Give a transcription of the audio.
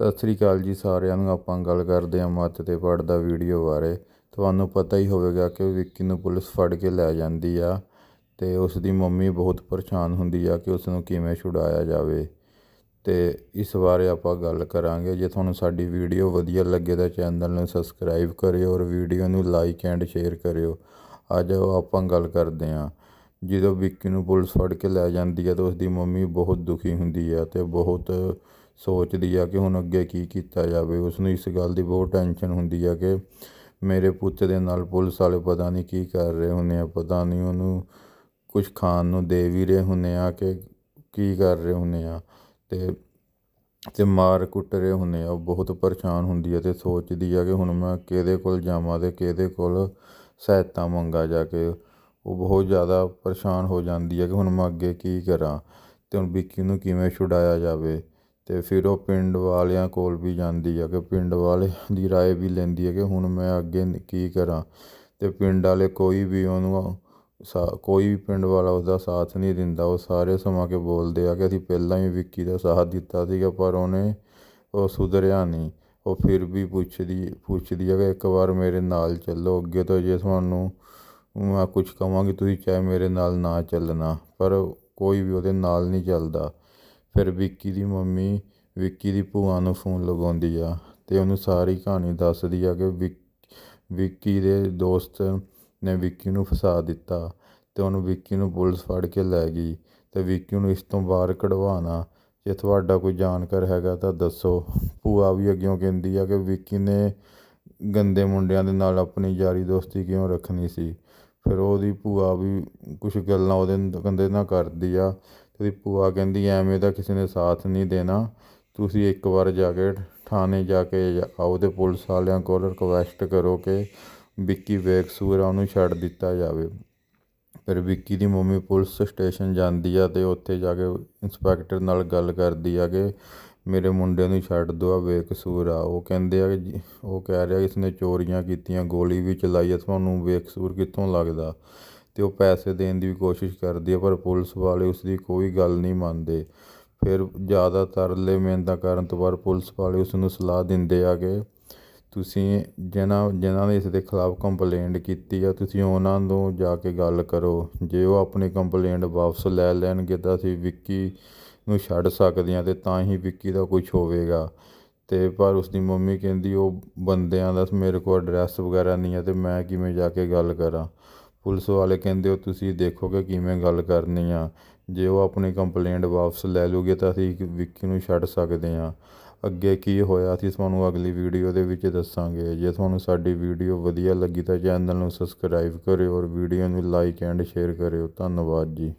ਸਤਿ ਸ੍ਰੀ ਅਕਾਲ ਜੀ ਸਾਰਿਆਂ ਨੂੰ। ਆਪਾਂ ਗੱਲ ਕਰਦੇ ਹਾਂ ਮੱਤ ਤੇ ਪੜਦਾ ਵੀਡੀਓ ਬਾਰੇ। ਤੁਹਾਨੂੰ ਪਤਾ ਹੀ ਹੋਵੇਗਾ ਕਿ ਵਿੱਕੀ ਨੂੰ ਪੁਲਿਸ ਫੜ ਕੇ ਲੈ ਜਾਂਦੀ ਆ ਤੇ ਉਸ ਦੀ ਮੰਮੀ ਬਹੁਤ ਪਰੇਸ਼ਾਨ ਹੁੰਦੀ ਆ ਕਿ ਉਸ ਨੂੰ ਕਿਵੇਂ ਛੁਡਾਇਆ ਜਾਵੇ। ਤੇ ਇਸ ਬਾਰੇ ਆਪਾਂ ਗੱਲ ਕਰਾਂਗੇ। ਜੇ ਤੁਹਾਨੂੰ ਸਾਡੀ ਵੀਡੀਓ ਵਧੀਆ ਲੱਗੇ ਤਾਂ ਚੈਨਲ ਨੂੰ ਸਬਸਕ੍ਰਾਈਬ ਕਰਿਓ ਔਰ ਵੀਡੀਓ ਨੂੰ ਲਾਈਕ ਐਂਡ ਸ਼ੇਅਰ ਕਰਿਓ। ਅੱਜ ਆਪਾਂ ਗੱਲ ਕਰਦੇ ਹਾਂ। ਜਦੋਂ ਵਿੱਕੀ ਨੂੰ ਪੁਲਿਸ ਫੜ ਕੇ ਲੈ ਜਾਂਦੀ ਆ ਤਾਂ ਉਸ ਦੀ ਮੰਮੀ ਬਹੁਤ ਦੁਖੀ ਹੁੰਦੀ ਆ ਤੇ ਬਹੁਤ ਸੋਚਦੀ ਆ ਕਿ ਹੁਣ ਅੱਗੇ ਕੀ ਕੀਤਾ ਜਾਵੇ। ਉਸ ਨੂੰ ਇਸ ਗੱਲ ਦੀ ਬਹੁਤ ਟੈਨਸ਼ਨ ਹੁੰਦੀ ਆ ਕਿ ਮੇਰੇ ਪੁੱਤ ਦੇ ਨਾਲ ਪੁਲਿਸ ਵਾਲੇ ਪਤਾ ਨਹੀਂ ਕੀ ਕਰ ਰਹੇ ਹੁੰਦੇ ਆ। ਪਤਾ ਨਹੀਂ ਉਹਨੂੰ ਕੁਝ ਖਾਣ ਨੂੰ ਦੇ ਵੀ ਰਹੇ ਹੁੰਦੇ ਆ ਕਿ ਕੀ ਕਰ ਰਹੇ ਹੁੰਦੇ ਆ ਤੇ ਤੇ ਮਾਰ ਕੁੱਟ ਰਹੇ ਹੁੰਦੇ ਆ। ਉਹ ਬਹੁਤ ਪਰੇਸ਼ਾਨ ਹੁੰਦੀ ਆ ਤੇ ਸੋਚਦੀ ਆ ਕਿ ਹੁਣ ਮੈਂ ਕਿਹਦੇ ਕੋਲ ਜਾਵਾਂ ਤੇ ਕਿਹਦੇ ਕੋਲ ਸਹਾਇਤਾ ਮੰਗਾ ਜਾ ਕੇ। ਉਹ ਬਹੁਤ ਜ਼ਿਆਦਾ ਪਰੇਸ਼ਾਨ ਹੋ ਜਾਂਦੀ ਆ ਕਿ ਹੁਣ ਮੈਂ ਅੱਗੇ ਕੀ ਕਰਾਂ ਤੇ ਹੁਣ ਵਿੱਕੀ ਨੂੰ ਕਿਵੇਂ ਛੁਡਾਇਆ ਜਾਵੇ। ਅਤੇ ਫਿਰ ਉਹ ਪਿੰਡ ਵਾਲਿਆਂ ਕੋਲ ਵੀ ਜਾਂਦੀ ਹੈ ਕਿ ਪਿੰਡ ਵਾਲੇ ਦੀ ਰਾਏ ਵੀ ਲੈਂਦੀ ਹੈ ਕਿ ਹੁਣ ਮੈਂ ਅੱਗੇ ਕੀ ਕਰਾਂ। ਅਤੇ ਪਿੰਡ ਵਾਲੇ ਕੋਈ ਵੀ ਉਹਨੂੰ ਸਾ ਕੋਈ ਵੀ ਪਿੰਡ ਵਾਲਾ ਉਸਦਾ ਸਾਥ ਨਹੀਂ ਦਿੰਦਾ। ਉਹ ਸਾਰੇ ਸਮਾਂ ਕੇ ਬੋਲਦੇ ਆ ਕਿ ਅਸੀਂ ਪਹਿਲਾਂ ਹੀ ਵਿੱਕੀ ਦਾ ਸਾਥ ਦਿੱਤਾ ਸੀਗਾ, ਪਰ ਉਹਨੇ ਉਹ ਸੁਧਰਿਆ ਨਹੀਂ। ਉਹ ਫਿਰ ਵੀ ਪੁੱਛਦੀ ਪੁੱਛਦੀ ਹੈ ਕਿ ਇੱਕ ਵਾਰ ਮੇਰੇ ਨਾਲ ਚੱਲੋ, ਅੱਗੇ ਤੋਂ ਜੇ ਤੁਹਾਨੂੰ ਮੈਂ ਕੁਛ ਕਹਾਂਗੀ ਤੁਸੀਂ ਚਾਹੇ ਮੇਰੇ ਨਾਲ ਨਾ ਚੱਲਣਾ। ਪਰ ਕੋਈ ਵੀ ਉਹਦੇ ਨਾਲ ਨਹੀਂ ਚੱਲਦਾ। ਫਿਰ ਵਿੱਕੀ ਦੀ ਮੰਮੀ ਵਿੱਕੀ ਦੀ ਭੂਆ ਨੂੰ ਫੋਨ ਲਗਾਉਂਦੀ ਆ ਅਤੇ ਉਹਨੂੰ ਸਾਰੀ ਕਹਾਣੀ ਦੱਸਦੀ ਆ ਕਿ ਵਿੱਕੀ ਦੇ ਦੋਸਤ ਨੇ ਵਿੱਕੀ ਨੂੰ ਫਸਾ ਦਿੱਤਾ ਅਤੇ ਉਹਨੂੰ ਵਿੱਕੀ ਨੂੰ ਪੁਲਿਸ ਫੜ ਕੇ ਲੈ ਗਈ ਅਤੇ ਵਿੱਕੀ ਨੂੰ ਇਸ ਤੋਂ ਬਾਹਰ ਕਢਵਾਉਣਾ। ਜੇ ਤੁਹਾਡਾ ਕੋਈ ਜਾਣਕਾਰ ਹੈਗਾ ਤਾਂ ਦੱਸੋ। ਭੂਆ ਵੀ ਅੱਗਿਓਂ ਕਹਿੰਦੀ ਆ ਕਿ ਵਿੱਕੀ ਨੇ ਗੰਦੇ ਮੁੰਡਿਆਂ ਦੇ ਨਾਲ ਆਪਣੀ ਯਾਰੀ ਦੋਸਤੀ ਕਿਉਂ ਰੱਖਣੀ ਸੀ? ਫਿਰ ਉਹਦੀ ਭੂਆ ਵੀ ਕੁਛ ਗੱਲਾਂ ਉਹਦੇ ਕੰਦੇ ਨਾਲ ਕਰਦੀ ਆ ਉਹਦੀ ਭੂਆ ਕਹਿੰਦੀ, ਐਵੇਂ ਦਾ ਕਿਸੇ ਨੇ ਸਾਥ ਨਹੀਂ ਦੇਣਾ। ਤੁਸੀਂ ਇੱਕ ਵਾਰ ਜਾ ਕੇ ਥਾਣੇ ਜਾ ਕੇ ਆਓ ਤੇ ਪੁਲਿਸ ਵਾਲਿਆਂ ਕੋਲ ਰਿਕੁਐਸਟ ਕਰੋ ਕਿ ਵਿੱਕੀ ਬੇਕਸੂਰ ਆ ਉਹਨੂੰ ਛੱਡ ਦਿੱਤਾ ਜਾਵੇ। ਫਿਰ ਵਿੱਕੀ ਦੀ ਮੰਮੀ ਪੁਲਿਸ ਸਟੇਸ਼ਨ ਜਾਂਦੀ ਆ ਤੇ ਉੱਥੇ ਜਾ ਕੇ ਇੰਸਪੈਕਟਰ ਨਾਲ ਗੱਲ ਕਰਦੀ ਆ ਕਿ ਮੇਰੇ ਮੁੰਡੇ ਨੂੰ ਛੱਡ ਦਿਓ ਆ ਬੇਕਸੂਰ ਆ ਉਹ ਕਹਿੰਦੇ ਆ ਕਿ ਉਹ ਕਹਿ ਰਿਹਾ ਇਸਨੇ ਚੋਰੀਆਂ ਕੀਤੀਆਂ, ਗੋਲੀ ਵੀ ਚਲਾਈ ਆ, ਤੁਹਾਨੂੰ ਬੇਕਸੂਰ ਕਿੱਥੋਂ ਲੱਗਦਾ? ਅਤੇ ਉਹ ਪੈਸੇ ਦੇਣ ਦੀ ਵੀ ਕੋਸ਼ਿਸ਼ ਕਰਦੀ ਆ, ਪਰ ਪੁਲਿਸ ਵਾਲੇ ਉਸਦੀ ਕੋਈ ਗੱਲ ਨਹੀਂ ਮੰਨਦੇ। ਫਿਰ ਜ਼ਿਆਦਾ ਤਰਲੇ ਮਿਹਨਤਾਂ ਕਰਨ ਤੋਂ ਬਾਅਦ ਪੁਲਿਸ ਵਾਲੇ ਉਸਨੂੰ ਸਲਾਹ ਦਿੰਦੇ ਆ ਕਿ ਤੁਸੀਂ ਜਿਹਨਾਂ ਜਿਹਨਾਂ ਨੇ ਇਸ ਦੇ ਖਿਲਾਫ ਕੰਪਲੇਂਟ ਕੀਤੀ ਆ, ਤੁਸੀਂ ਉਹਨਾਂ ਨੂੰ ਜਾ ਕੇ ਗੱਲ ਕਰੋ। ਜੇ ਉਹ ਆਪਣੀ ਕੰਪਲੇਂਟ ਵਾਪਸ ਲੈ ਲੈਣਗੇ ਤਾਂ ਅਸੀਂ ਵਿੱਕੀ ਨੂੰ ਛੱਡ ਸਕਦੇ ਹਾਂ ਅਤੇ ਤਾਂ ਹੀ ਵਿੱਕੀ ਦਾ ਕੁਝ ਹੋਵੇਗਾ। ਅਤੇ ਪਰ ਉਸਦੀ ਮੰਮੀ ਕਹਿੰਦੀ, ਉਹ ਬੰਦਿਆਂ ਦਾ ਮੇਰੇ ਕੋਲ ਐਡਰੈਸ ਵਗੈਰਾ ਨਹੀਂ ਹੈ ਅਤੇ ਮੈਂ ਕਿਵੇਂ ਜਾ ਕੇ ਗੱਲ ਕਰਾਂ? ਪੁਲਿਸ ਵਾਲੇ ਕਹਿੰਦੇ ਹੋ, ਤੁਸੀਂ ਦੇਖੋਗੇ ਕਿਵੇਂ ਗੱਲ ਕਰਨੀ ਆ। ਜੇ ਉਹ ਆਪਣੀ ਕੰਪਲੇਂਟ ਵਾਪਸ ਲੈ ਲੂਗੇ ਤਾਂ ਅਸੀਂ ਵਿੱਕੀ ਨੂੰ ਛੱਡ ਸਕਦੇ ਹਾਂ ਅੱਗੇ ਕੀ ਹੋਇਆ ਅਸੀਂ ਤੁਹਾਨੂੰ ਅਗਲੀ ਵੀਡੀਓ ਦੇ ਵਿੱਚ ਦੱਸਾਂਗੇ। ਜੇ ਤੁਹਾਨੂੰ ਸਾਡੀ ਵੀਡੀਓ ਵਧੀਆ ਲੱਗੀ ਤਾਂ ਚੈਨਲ ਨੂੰ ਸਬਸਕ੍ਰਾਈਬ ਕਰਿਓ ਔਰ ਵੀਡੀਓ ਨੂੰ ਲਾਈਕ ਐਂਡ ਸ਼ੇਅਰ ਕਰਿਓ। ਧੰਨਵਾਦ ਜੀ।